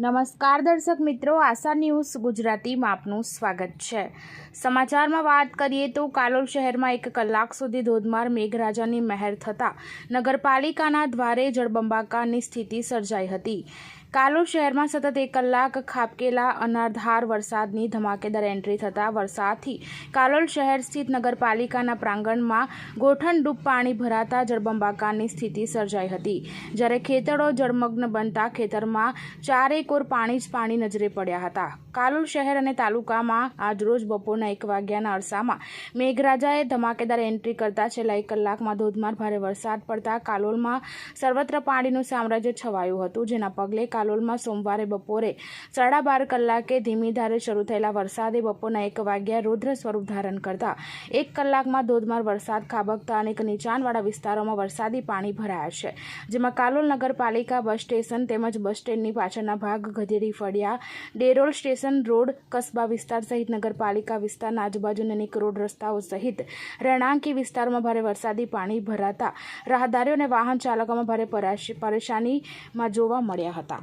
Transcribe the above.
નમસ્કાર દર્શક મિત્રો, આશા ન્યૂઝ ગુજરાતીમાં આપનું સ્વાગત છે. સમાચારમાં વાત કરીએ તો કાલોલ શહેરમાં એક કલાક સુધી ધોધમાર મેઘરાજાની મહેર થતાં નગરપાલિકાના દ્વારે જળબંબાકારની સ્થિતિ સર્જાઈ હતી. કાલોલ શહેરમાં સતત એક કલાક ખાબકેલા અનધાર વરસાદની ધમાકેદાર એન્ટ્રી થતાં વરસાદથી કાલોલ શહેર સ્થિત નગરપાલિકાના પ્રાંગણમાં ગોઠણડૂબ પાણી ભરાતા જળબંબાકારની સ્થિતિ સર્જાઈ હતી. જ્યારે ખેતરો જળમગ્ન બનતા ખેતરમાં ચારેકોર પાણી જ પાણી નજરે પડ્યા હતા. કાલોલ શહેર અને તાલુકામાં આજરોજ બપોરના એક વાગ્યાના અરસામાં મેઘરાજાએ ધમાકેદાર એન્ટ્રી કરતા છેલ્લા એક કલાકમાં ધોધમાર ભારે વરસાદ પડતા કાલોલમાં સર્વત્ર પાણીનું સામ્રાજ્ય છવાયું હતું, જેના પગલે કાલોલમાં સોમવારે બપોરે સાડા બાર કલાકે ધીમી ધારે શરૂ થયેલા વરસાદે બપોરના એક વાગ્યા રૌદ્ર સ્વરૂપ ધારણ કરતા એક કલાકમાં ધોધમાર વરસાદ, ખાબકતા અનેક નીચાણવાળા વિસ્તારોમાં વરસાદી પાણી ભરાયા છે, જેમાં કાલોલ નગરપાલિકા બસ સ્ટેશન તેમજ બસ સ્ટેન્ડની પાછળના ભાગ ગધેડી ફળિયા, ડેરોલ સ્ટેશન રોડ, કસ્બા વિસ્તાર સહિત નગરપાલિકા વિસ્તારના આજુબાજુના અનેક રોડ રસ્તાઓ સહિત રહેણાંકી વિસ્તારોમાં ભારે વરસાદી પાણી ભરાતા રાહદારીઓ અને વાહન ચાલકોમાં ભારે પરાશ- પરેશાનીમાં જોવા મળ્યા હતા.